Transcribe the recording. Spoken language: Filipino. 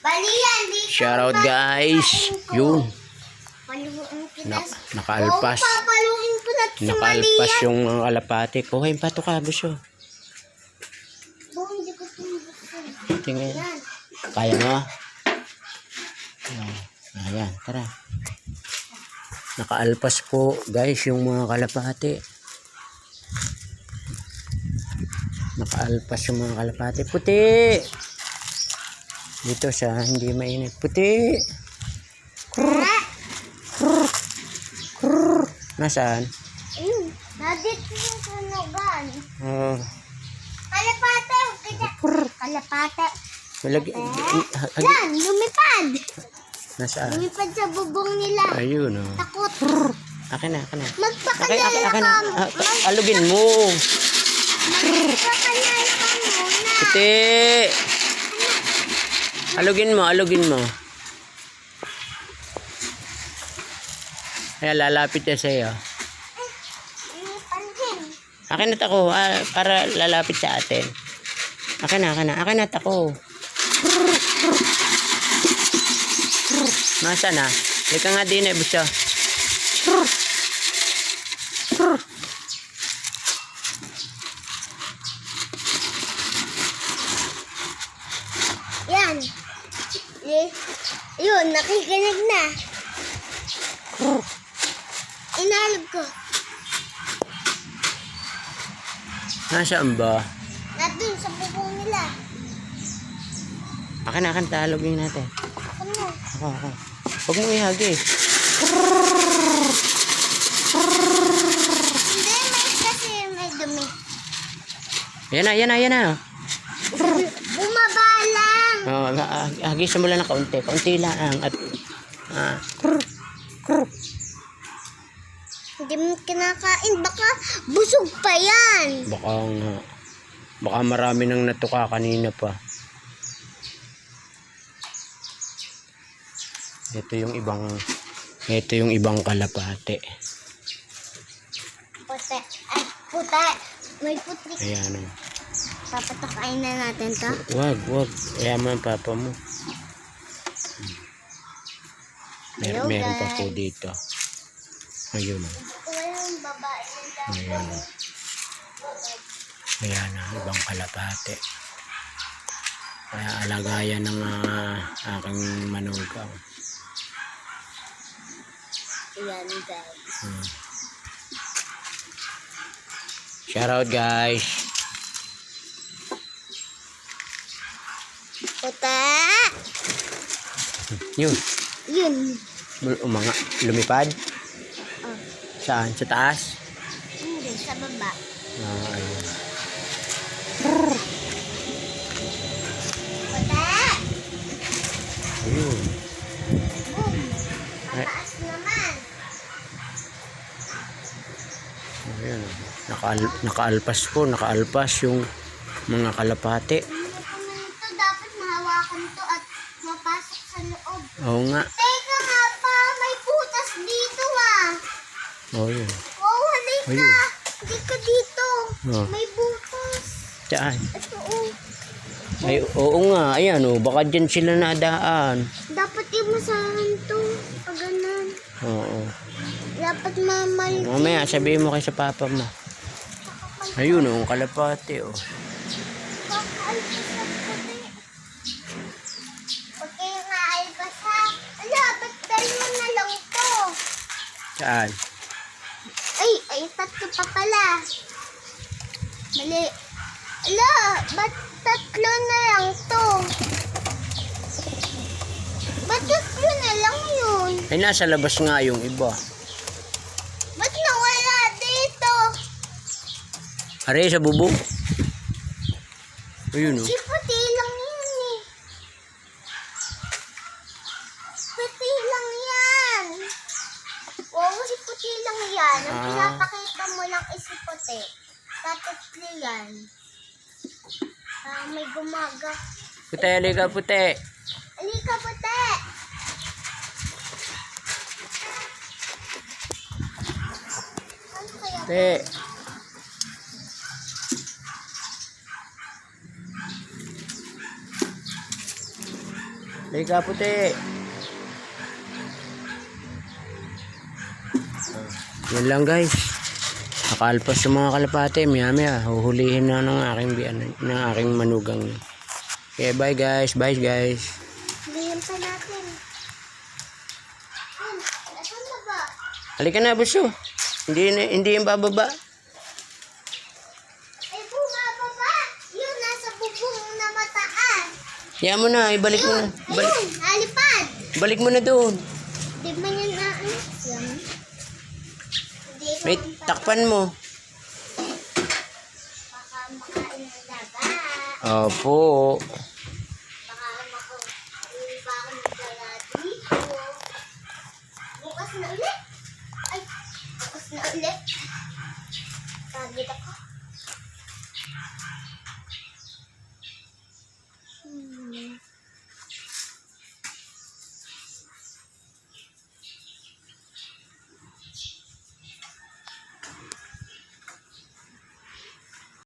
Ka Shoutout guys. ko. Yun. Na, nakaalpas. Ko Nakaalpas yung mga kalapati. Kuhain pa ito ka, gusto. Oo, hindi ko pinubuksan. Tingin. Kaya mo? Ayan. Ayan, tara. Nakaalpas po, guys, yung mga kalapati. Nakaalpas yung mga kalapati. Puti! Dito siya, hindi mainit. Puti! Ah, Nasaan? Ayun. Nandito yung sunugan. Kalapate. Kita. Kalapate. malagi, ha- hagi- Yan, lumipad. nasaan? Lumipad sa bubong nila. Ayun, oh. Takot. Akin na, akin na. Magpakalala akin, ka. akin. Ah, alugin mo. Magpakalala ka muna. Puti! Alugin mo, alugin mo. Kaya lalapit niya sa'yo. Akin na tako, ah, para lalapit sa atin. Akin na, akin na, akin na tako. Nasa na? Lika nga din eh, buso. Yan. Eh, nakikinig na. Inalog ko. Nasaan ba? Nandun sa bubong nila. Akin na, akin, talogin natin. Ano? Ako, ako. Huwag mo ihagi. Hindi, may kasi may dumi. Yan na, yan na, yan na. Oh, ah, hagisan mo lang na kaunti. Kaunti lang. At, ah, Hindi mo kinakain. Baka busog pa yan. baka nga. Baka marami nang natuka kanina pa. Ito yung ibang ito yung ibang kalapate. Puti. Ay, puti. May puti. Ayan o. Papatakain na natin to. Wag, wag. Ang papa mo. Mer Hello, meron pa po dito. Ayun o. Walang babae nila. Ayan o. Ayan ang ibang kalapate. Kaya alagayan ng ah, aking manugang. Yan, guys. Hmm. Shout out guys. Puti. Yun. Yun. Bul- Mga lumipad. Oh. Saan? Sa taas? Hindi, sa baba. Ah, ayun. Puti. Ayun. Boom. Ay. Mataas naman. Ayun. Nakaal nakaalpas po. Nakaalpas yung mga kalapate. Ito? Dapat mahawakan to at mapasok sa loob. Oo nga. Teka nga pa, may putas dito ah. Oo yun. Oh, halika. Ayun. Hindi ka dito. Oh. May butas. Saan? Ito oh. Ay, oo nga. Ayan o. Baka dyan sila nadaan. Dapat imasahan to. Pag ganun. Oo. Dapat mamal. Mamaya sabihin mo kay sa papa mo. Ayun o. Kalapate o. Kakaalpas ang puti. Huwag kayo nga alpas ha. Ala, ba't dalawa na lang to? Saan? Ay, ay, tatlo pa pala. Mali. Ala, ba't tatlo na lang to? Ba't tatlo na lang yun? Ay, nasa labas nga yung iba. Ba't nawala dito? Are, sa bubong. Ayun o. Si puti lang yun eh. Puti lang yan. Oo, si puti lang yan. Ang Ah. pinapakita mo lang is puti. Tatatlo yan. Ah, may gumaga. Puti, halika puti. Alika, puti! Ano kaya? Puti. Halika puti. Yan lang guys. Nakalpas sa mga kalapate. Maya maya. Huhulihin na ng aking, ano, ng aking manugang. Okay, bye guys. Bye guys. Liyan pa natin. Halika na, buso. Hindi, hindi yung bababa. Ay, bumababa. Yun, nasa bubong na mataas. Yan mo na. Ibalik mo na. Balik, Ayun, alipad. balik mo na doon. Di ba yan na ano? Yan. Wait, takpan mo. Opo. Bukas na ulit. Ay, bukas na ulit. Pagod ako.